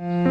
ส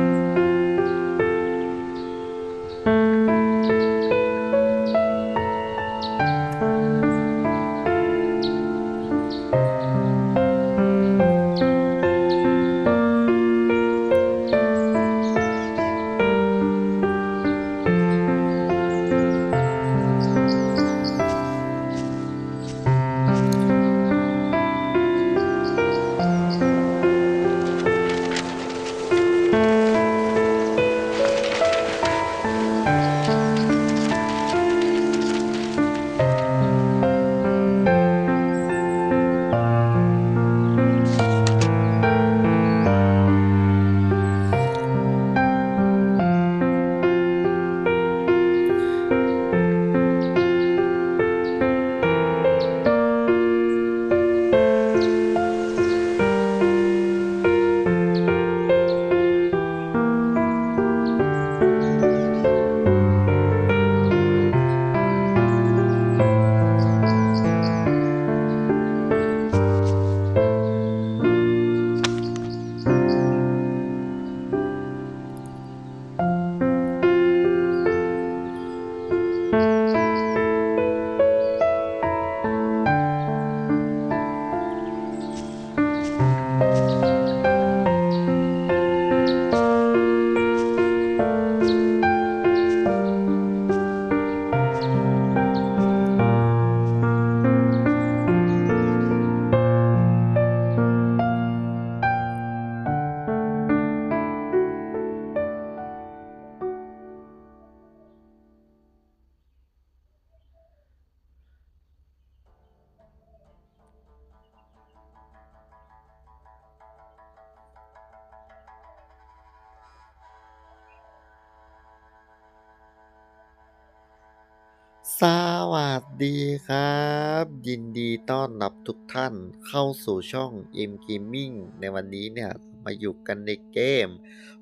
วัสดีครับ ยินดีต้อนรับทุกท่านเข้าสู่ช่อง M Gaming ในวันนี้เนี่ย มาอยู่กันในเกม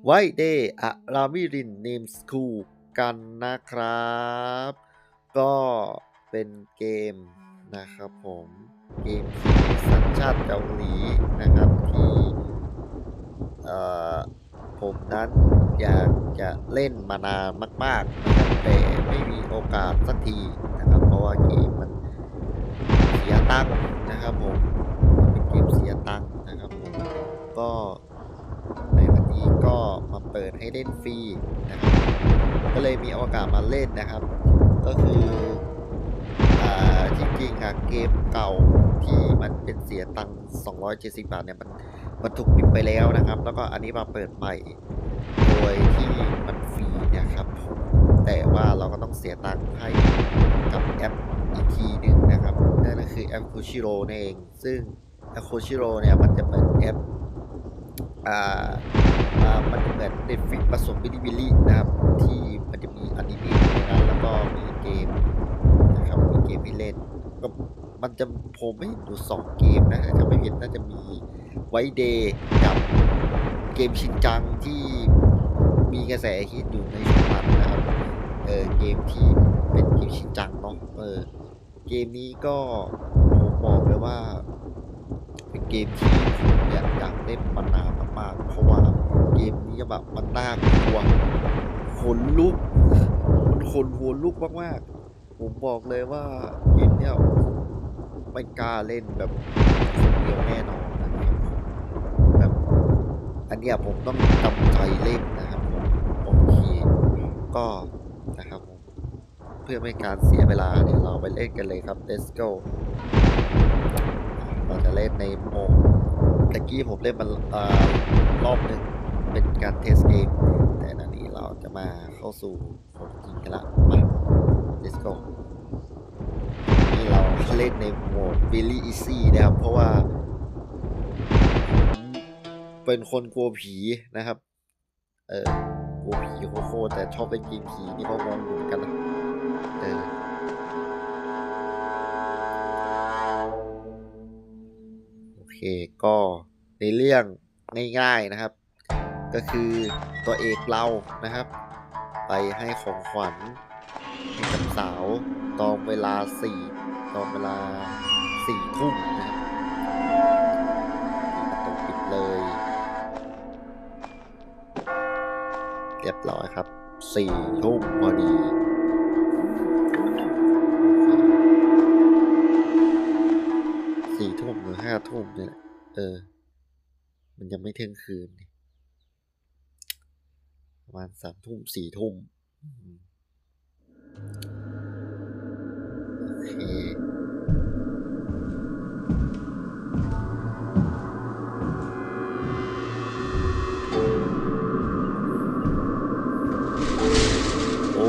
White Day อะรามิริน Name School กันนะครับ ก็เป็นเกมนะครับผม เกมที่สัญชาติเกาหลีนะครับที่เอ่อผมนั้นอยากจะเล่นมานานมาก ๆ แต่ไม่มีโอกาสสักทีนะครับ ว่าเกมมันเสียตังค์นะครับผมเป็นเกมเสียตังค์นะครับผมก็ในวันนี้ก็มาเปิดให้เล่นฟรีนะครับก็เลยมีโอกาสมาเล่นนะครับ ก็คืออ่จริงๆอะเกมเก่าที่มันเป็นเสียตังค์270 บาทเนี่ยมันมันถูกปิดไปแล้วนะครับ แล้วก็อันนี้มาเปิดใหม่ โดยที่มันฟรีนะครับผมแต่ว่าเราก็ต้องเสียตังค์ให้ กับแอปอีกทีหนึ่งนะครับนั่นก็คือแอปคูชิโร่นั่นเอง ซึ่งแอปคูชิโร่เนี่ยมันจะเป็นแอปอ่าอ่ามันจะเหมือน Netflix ผสมบิลิบิลินะครับที่มันจะมีอนิเมะในนั้นแล้วก็มีเกมนะครับมีเกมให้เล่นก็มันจะผมไม่เห็นอยู่สองเกมนะถ้าไม่ผิดน่าจะมีไวเดย์กับเกมชินจังที่มีกระแสฮิตอยู่ในช่วงนั้นนะครับ เออเกมที่เป็นเกมชินจัง เกมนี้ก็ผมบอกเลยว่า เป็นเกมที่ผมอยากอยากเล่นมานานมากๆเพราะว่าเกมนี้แบบมันน่ากลัวขนลุก มันขนหัวลุกมากๆ ผมบอกเลยว่าเกมเนี้ยไม่กล้าเล่นแบบคนเดียวแน่นอนนะครับแบบอันเนี้ยผมต้องจำใจเล่นนะครับผมโอเคก็นะครับผม พื่อไม่การเสียเวลาเนี่ยเราไปเล่นกันเลยครับ let's go เราจะเล่นในโหมดตะกี้ผมเล่นมันเอ่อรอบหนึ่งเป็นการเทสเกม แต่อันนี้เราจะมาเข้าสู่ของจริงกันละมา let's go นี่เราเล่นในโหมด really easy นะครับ เพราะว่าผมเป็นคนกลัวผีนะครับ เออกลัวผีโคตรแต่ชอบเล่นเกมผีนี่ก็งงอยู่เหมือนกันนะ เออโอเคก็ในเรื่องง่ายๆนะครับ ก็คือตัวเอกเรานะครับ ไปให้ของขวัญให้กับสาวตอนเวลาสี่ตอนเวลาสี่ทุ่มนะครับปิดประตูปิดเลย เรียบร้อยครับสี่ทุ่มพอดี หรือห้าทุ่มเนี่ยเออ มันยังไม่เที่ยงคืนประมาณสามทุ่มสี่ทุ่มโอเคโอ้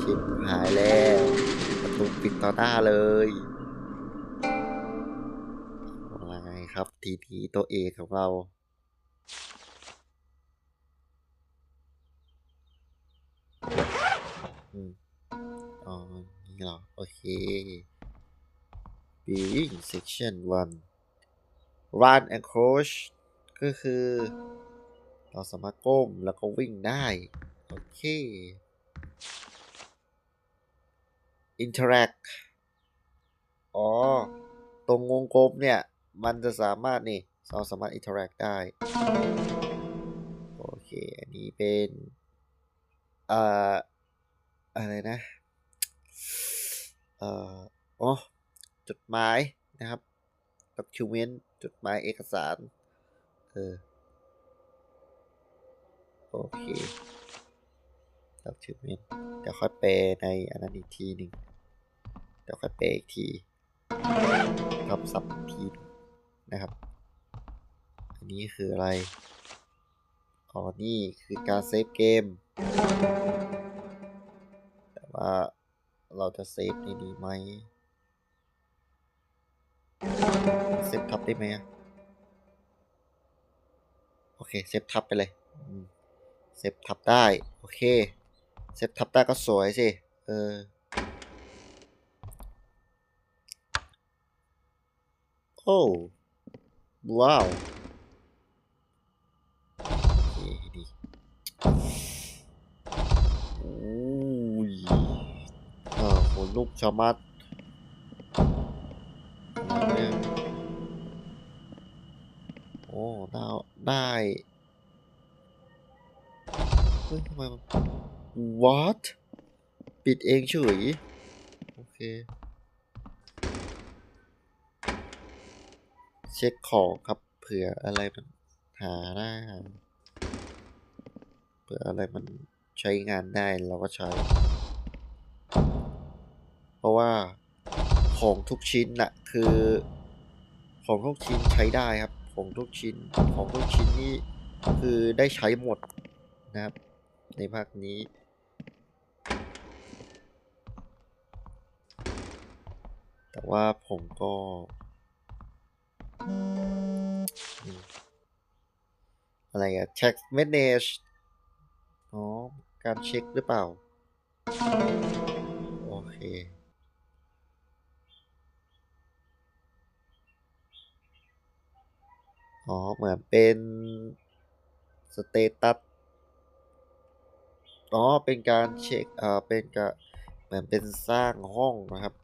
ชิบหายแล้วประตูปิดต่อหน้าเลย ครับ ทีนี้ตัวเอกของเราอืมอ๋อ นี่เหรอ โอเค being section 1 run and crouch ก็คือ เราสามารถก้มแล้วก็วิ่งได้ โอเค interact อ๋อ ตรงวงกลมเนี่ย มันจะสามารถนี่เราสามารถ interact ได้ โอเค อันนี้เป็นเอ่ออะไรนะเอ่ออ๋อจดหมายนะครับ document จดหมายเอกสาร เออ โอเค document เดี๋ยวค่อยแปลในอันนั้นอีกทีหนึ่งเดี๋ยวค่อยแปลอีกทีทำซับอีกทีนึง นะครับ อันนี้คืออะไร อ๋อ นี่คือการเซฟเกม แต่ว่าเราจะเซฟในนี้ไหม เซฟทับได้ไหมโอเค เซฟทับไปเลย เซฟทับได้ โอเค เซฟทับได้ก็สวยสิ เออโอ้ ว้าวโอเคดีโอ้ยเออขนลุกชะมัดอะไรเนี่ยโอ้ได้ได้เฮ้ยทำไมมัน what ปิดเองเฉยโอเค เช็คของครับเผื่ออะไรมันหาได้เผื่ออะไรมันใช้งานได้เราก็ใช้ เพราะว่าของทุกชิ้นน่ะคือ ของทุกชิ้นใช้ได้ครับ ของทุกชิ้นของทุกชิ้นนี่คือได้ใช้หมดนะครับ ในภาคนี้แต่ว่าผมก็ อะไรอะ text message อ๋อ การเช็คหรือเปล่า โอเคอ๋อ เหมือนเป็นสเตตัส อ๋อ เป็นการเช็ค เอ่อ เป็นกะเหมือนเป็นสร้างห้องนะครับ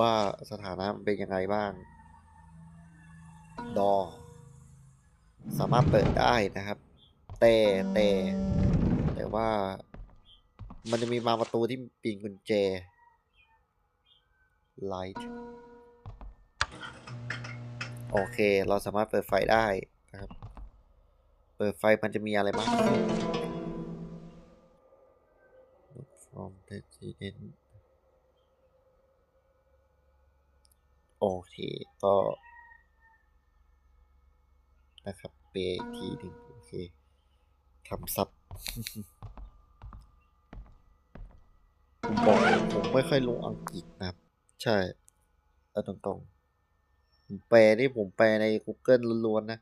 ว่าสถานะมันเป็นยังไงบ้าง ดอ สามารถเปิดได้นะครับ แต่แต่แต่ว่า มันจะมีบาประตูที่ปีนกุญแจ light โอเค เราสามารถเปิดไฟได้นะครับ เปิดไฟมันจะมีอะไรบ้าง from president โอเค ก็ นะครับ เปย์อีกทีหนึ่งโอเคทำซับผมบอกเลยผมไม่ค่อยรู้อังกฤษนะครับ ใช่เอาตรงๆ ผมแปลนี่ผมแปลใน Google ล้วนๆนะ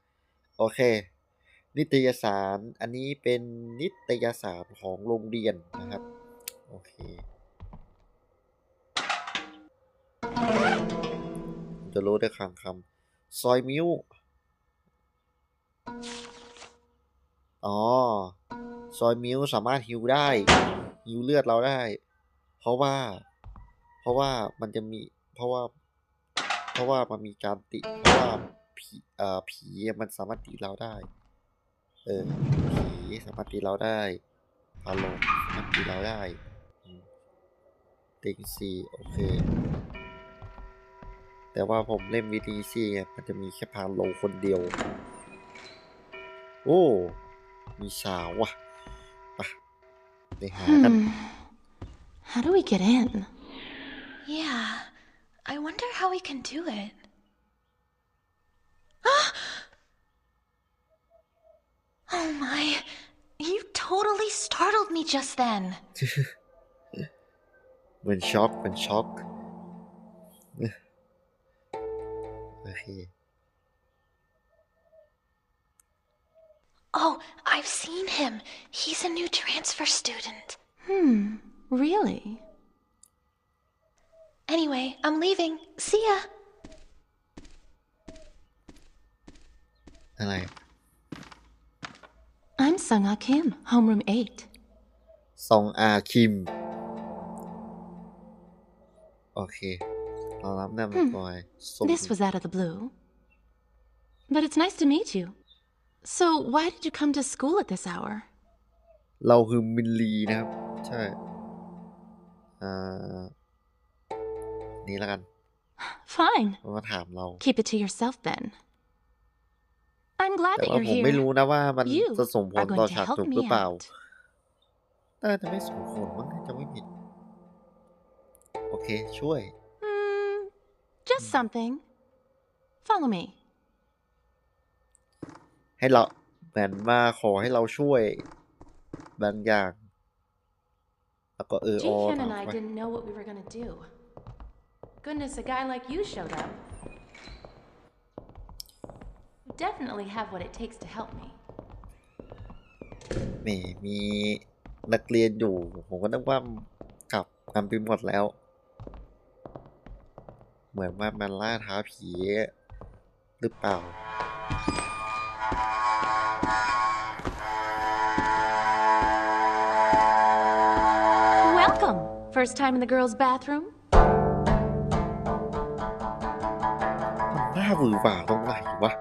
โอเค นิตยสารอันนี้เป็นนิตยสารของโรงเรียนนะครับ โอเคจะรู้ได้คำคำซอยมิว อ๋อ ซอยมิวสามารถฮิวได้ฮิวเลือดเราได้ เพราะว่า เพราะว่ามันจะมี เพราะว่า เพราะว่ามันมีการติ เพราะว่าผีเอ่อผีมันสามารถติเราได้ เออ ผีสามารถตีเราได้พาลงสามารถตีเราได้ติงซีโอเค แต่ว่าผมเล่นวิธีซีมันจะมีแค่พาโลคนเดียว โอ้ มีสาวว่ะไปไปหากัน Hmm. How do we get in? Yeah, I wonder how we can do it. oh my, you totally startled me just then. เหมือนช็อกเหมือนช็อก โอเค Oh, I've seen him. He's a new transfer student. Hmm. Really? Anyway, I'm leaving. See ya. อะไร I'm Sung Ah Kim, homeroom 8. ซองอาคิม โอเค เรารับนำก่อยส่ง This was out of the blue. But it's nice to meet you. So, why did you come to school at this hour? เราคือมินลีนะครับ ใช่อ่านี่แล้วกัน Fine. มันมาถามเรา Keep it to yourself then. I'm glad แต่ that ว่า you're ผมไม่ here. รู้นะว่ามัน You จะส่งผล are ต่อ going to ฉาก help จบห me รือเปล่า out. น่าจะไม่ส่งผลมั้งถ้าจะไม่ผิด โอเคช่วย Hmm. Just something. Follow me. ให้เราเหมือนมาขอให้เราช่วยบางอย่างแล้วก็เอออ Jihyun ถาม and I ไป didn't know what we were gonna do. Goodness, a guy like you showed up. You definitely have what it takes to help me. แหมมีนักเรียนอยู่ ผมก็นึกว่ากลับกันไปหมดแล้ว เหมือนว่ามันล่าท้าผีหรือเปล่า First time in the girls' bathroom? มันน่าหวือหวาตรงไหนวะ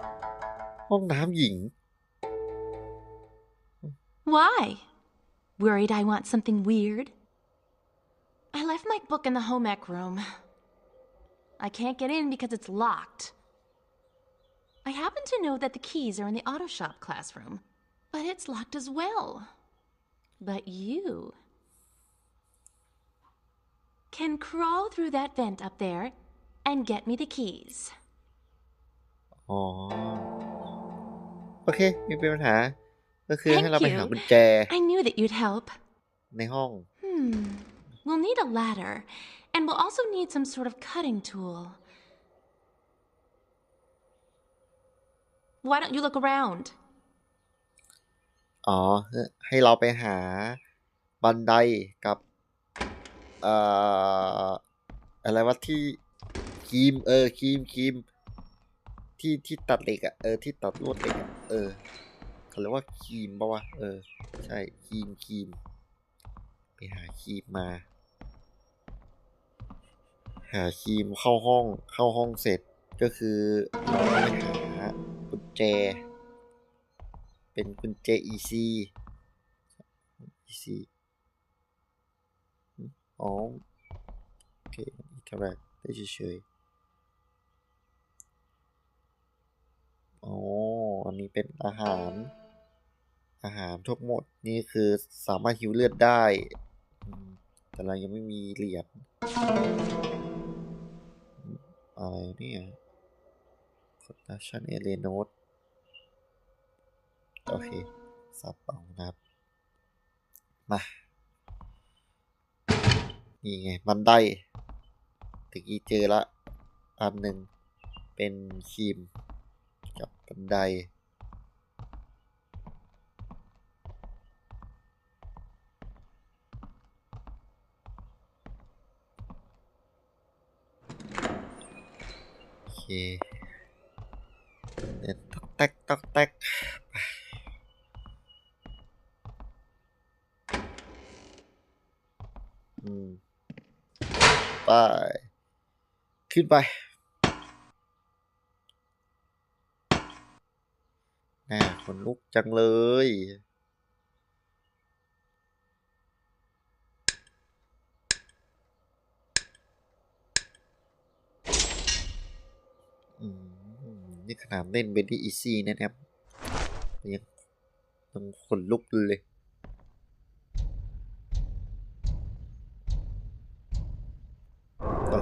ห้องน้ำหญิง Why? Worried I want something weird? I left my book in the home ec room. I can't get in because it's locked. I happen to know that the keys are in the auto shop classroom, but it's locked as well. But you can crawl through that vent up there and get me the keys. อ๋อ โอเคไมีเป็นปัญหา ก็คือ Thank ให้เราไปหา you. กุญแจ I knew that you'd help. ในห้อง Hmm. We'll need a ladder, and we'll also need some sort of cutting tool. Why don't you look around? อ๋อ ให้เราไปหาบันไดกับ เอ่ออะไรวะที่ครีมเออครีมครีมที่ที่ตัดเหล็กอะเออที่ตัดลวดเหล็กอะเออเขาเรียกว่าครีมปะวะเออ ใช่ครีมครีมไปหาครีมมา หาครีมเข้าห้องเข้าห้องเสร็จก็คือเราไปหากุญแจ เป็นกุญแจ EC EC อ๋อโอเคอินเทอร์แอคได้เฉยๆอ๋ออันนี้เป็นอาหาร อาหารทั้งหมดนี่คือสามารถฮิวเลือดได้ แต่เรายังไม่มีเหรียญอืมอะไรเนี่ยคอร์ดัชันเอเลโนดโอเคสับเป่านะครับ มา นี่ไงบันไดตะกี้เจอละ อันหนึ่งเป็นครีม กับบันได โอเคเดินตอกแตกตอกแตก ไป ขึ้นไปน่าขนลุกจังเลย นี่ขนาดเล่นเบนดี้อีซี่นะครับยังยังขนลุกเลย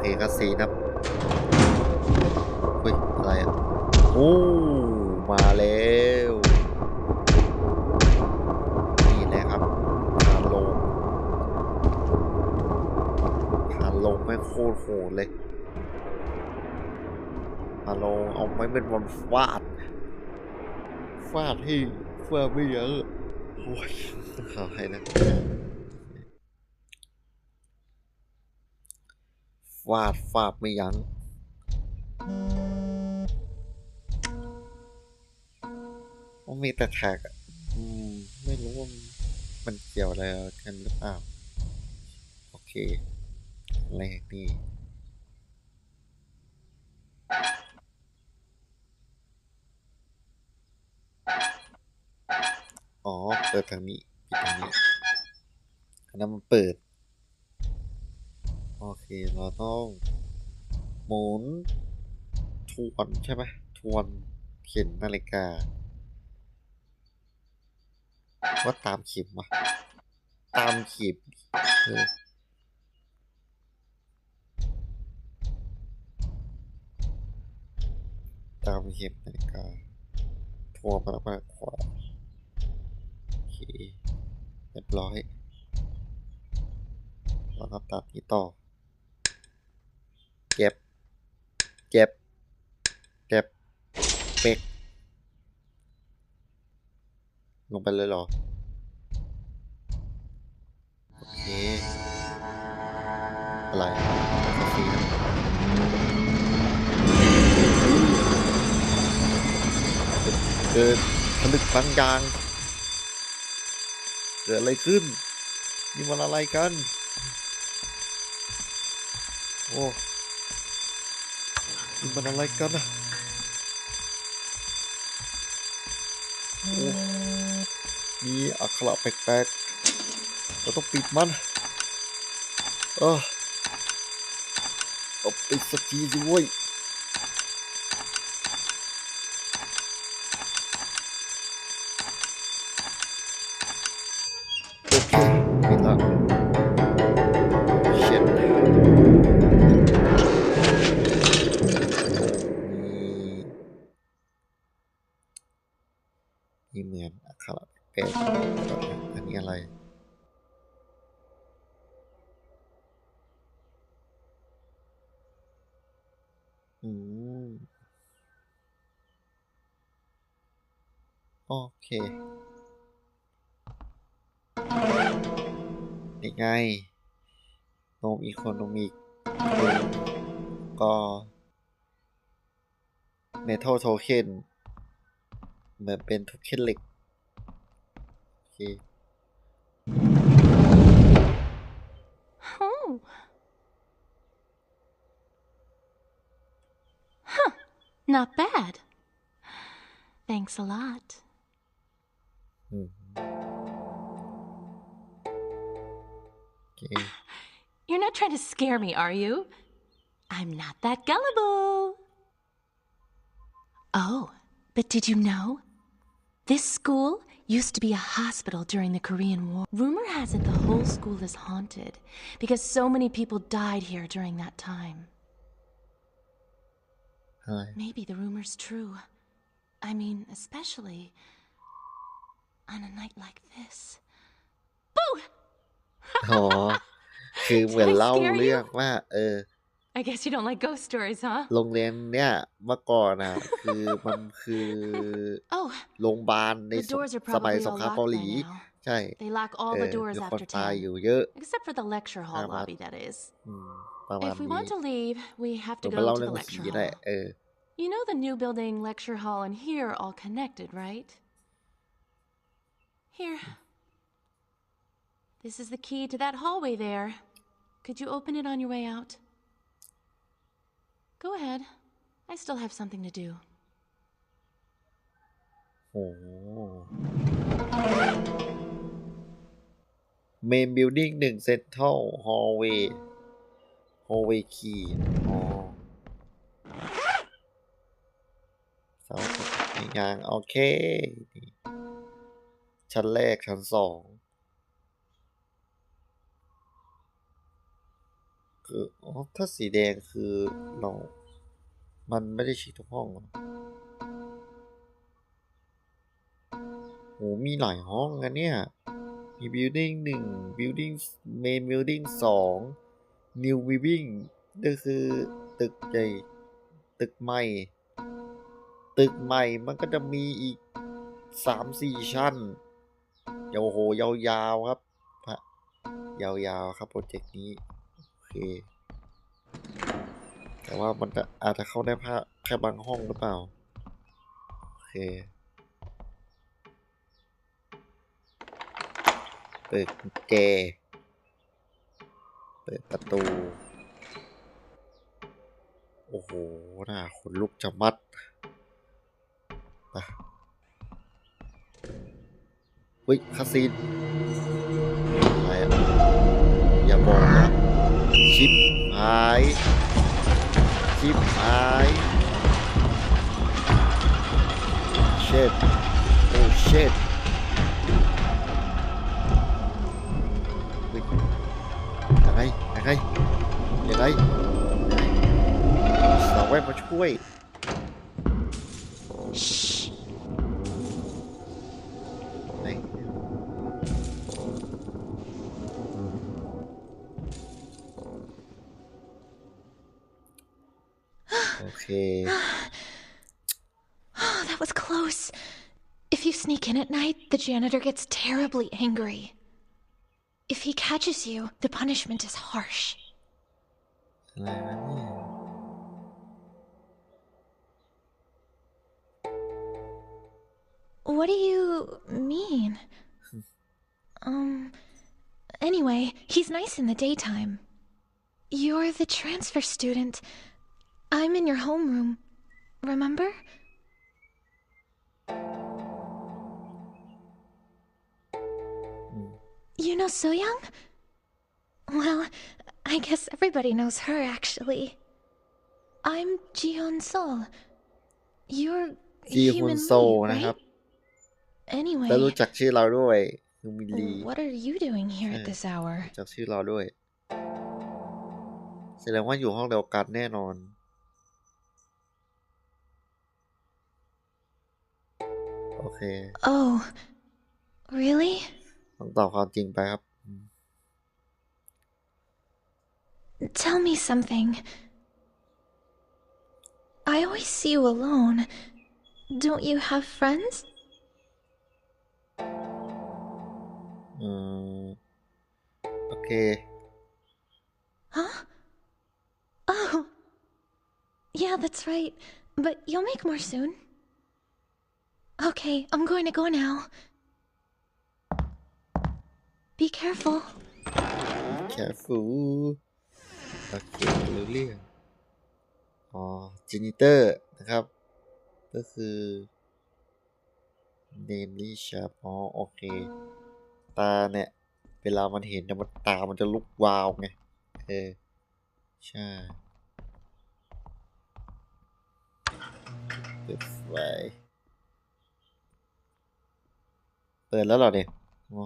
โอเคครับสีนะครับเฮ้ย อะไรอะ โอ้ มาแล้วนี่แหละครับพานลงพานลงไม่โคตรโหดเลยพานลงเอาไม้เป็นบอลฟาด ฟาดให้ฟาดไม่เยอะโอ้ยขอให้นะ ฟาดฟาดไม่ยัง้ง มันมีแต่แท็กอะอืมไม่รู้ว่ามันเกี่ยวอะไรกันหรือเปล่า โอเคแรกนี่อ๋อ เปิดทางนี้ปิดทางนี้อันนั้นมันเปิด โอเค เราต้องหมุนทวนใช่ไหมทวนเข็มนาฬิกา ว่าตามเข็มวะตามเข็มเออตามเข็มนาฬิกาทวนมาแล้วมาขวาโอเคเรียบร้อยแล้วก็ตัดนี้ต่อ เก็บ เก็บเก็บ เป็กลงไปเลยเหรอ โอเค อะไรกาแฟนะเกิดผนึกบางอย่าง เกิดอะไรขึ้น นี่มันอะไรกัน โอ้ มันอะไรกันอะโอ้มีอักขระแปลกๆเราต้องปิดมัน เออเอาปิดสักทีสิเว้ย มือนอักขระแปลกๆอันนี้อะไรอืมโอเคนี่ไงโนมอีโคโนมิกก็เมทัลโทเค็นเหมือนเป็นโทเค็นเหล็ก Oh. Huh. Not bad. Thanks a lot. -hmm. Okay. You're not trying to scare me, are you? I'm not that gullible. Oh, but did you know? This school used to be a hospital during the Korean War. Rumor has it the whole school is haunted because so many people died here during that time. อะไร Maybe the rumor's true. I mean, especially on a night like this. Boo! อ๋อ คือเหมือน Did I เล่า scare you? เรื่องว่า เออ I guess you don't like ghost stories, huh? โรงเรียนเนี่ยเมื่อก่อนอ่ะ คือมันคือ Oh, โรงพยาบาลใน the ส doors are สมัย probably ส all งคราม locked เกาห by ลี now. ใช่ They lock all เอ the อ doors มีคน after ตาย 10. อยู่เยอะ Except for the lecture hall Tama. lobby, that is. อืม ประมาณ If we นี้ want to leave, we have ผม to มา go เล่า to เรื่อ the ง lecture ผีแหละ hall. เออ You know the new building, lecture hall, and here are all connected, right? Here. This is the key to that hallway there. Could you open it on your way out? Go ahead. I still have something to do. โอ้เมนบิลดิ้งหนึ่งเซ็นทรัลฮอลเวย์ฮอลเวย์คีอ๋อมีงานโอเค ชั้นแรกชั้นสอง คืออ๋อถ้าสีแดงคือเรา มันไม่ได้ฉีดทุกห้องหรอโหมีหลายห้องกันเนี่ย มี building หนึ่ง building main building สอง new building ก็คือตึกใหญ่ ตึกใหม่ ตึกใหม่มันก็จะมีอีกสามสี่ชั้นยาวโหยาวๆครับ ยาวๆครับโปรเจกต์นี้ เค แต่ว่ามันจะอาจจะเข้าได้แค่แค่บางห้องหรือเปล่า โอเคเปิดแจเปิดประตู โอ้โหน่าขนลุกจะมัดไปเฮ้ยคาซีนอะไรอะอย่าบอกนะ ชิปหายชิปหายเช็ดโอ้เช็ดยังไงยังไงยังไงยังไงสาวแว่นมาช่วย that was close. If you sneak in at night, the janitor gets terribly angry. If he catches you, the punishment is harsh. What do you mean? um, anyway, he's nice in the daytime. You're the transfer student. I'm in your homeroom, remember? You know So Young? Well, I guess everybody knows her actually. I'm Jion Sol. You're จีฮุน human โซ Lee, นะครับ right? Anyway, แล้วรู้จักชื่อเราด้วยคือมิลลี what are you doing here at Yeah. this hour? รู้จักชื่อเราด้วยแสดงว่าอยู่ห้องเดียวกันแน่นอน โอเค Oh, really? ต้องตอบความจริงไปครับอืม Tell me something. I always see you alone. Don't you have friends? อืมโอเค Huh? Oh. Yeah, that's right. But you'll make more soon. Okay, I'm going to go now. Be careful. careful โอเครู้เรื่องอ๋อจินิเตอร์นะครับ ก็คือเนมลี่ชาอ๋อโอเค ตาเนี่ย เวลามันเห็นเนี่มันตามันจะลุกวาวไง เออ ใช่เปิดไฟ เปิดแล้วหรอเนี่ยอ๋อ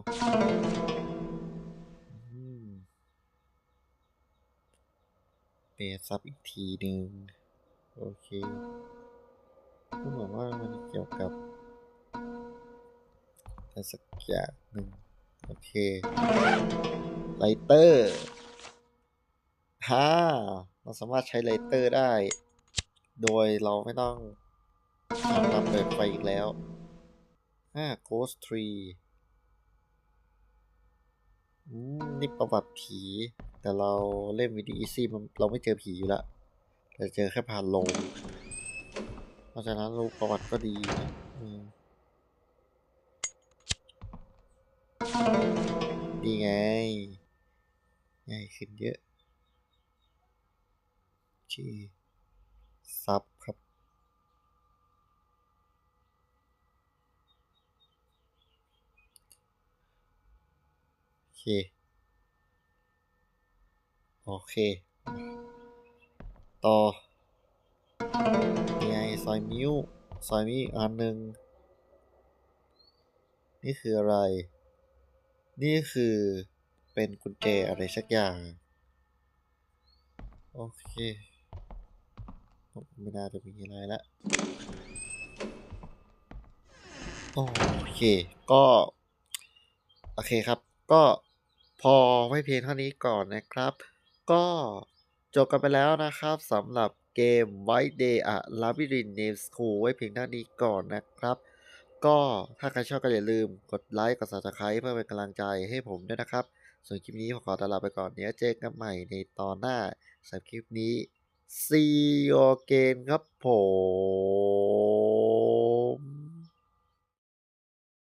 เปลี่ยนซับอีกทีหนึ่งโอเคก็เหมือนว่ามันเกี่ยวกับอะไรสักอย่างหนึ่งโอเคไลเตอร์ฮ่าเราสามารถใช้ไลเตอร์ได้ โดยเราไม่ต้องทำการเปิดไฟอีกแล้ว อ่า Ghost Tree อืมนี่ประวัติผี แต่เราเล่นวิดีอีซี่มันเราไม่เจอผีอยู่ละแต่เจอแค่ผ่านลง เพราะฉะนั้นรู้ประวัติก็ดีนะดีไงง่ายขึ้นเยอะโอเค ซับครับ โอเคโอเค ต่อนี่ไงซอยมิวซอยนี้อีกอันหนึ่งนี่คืออะไร นี่คือเป็นกุญแจอะไรสักอย่าง โอเค ไม่น่าจะมีอะไรละโอเค ก็ โอเคครับ ก็ พอไว้เพียงเท่านี้ก่อนนะครับ ก็จบกันไปแล้วนะครับสำหรับเกม White Day อะ Labyrinth Name School ไว้เพียงเท่านี้ก่อนนะครับ ก็ถ้าใครชอบก็อย่าลืมกดไลค์กด Subscribe เพื่อเป็นกำลังใจให้ผมด้วยนะครับ ส่วนคลิปนี้ผมขอตลาไปก่อนเดี๋ยวเจอกันใหม่ในตอนหน้าสำหรับคลิปนี้ See you again ครับผม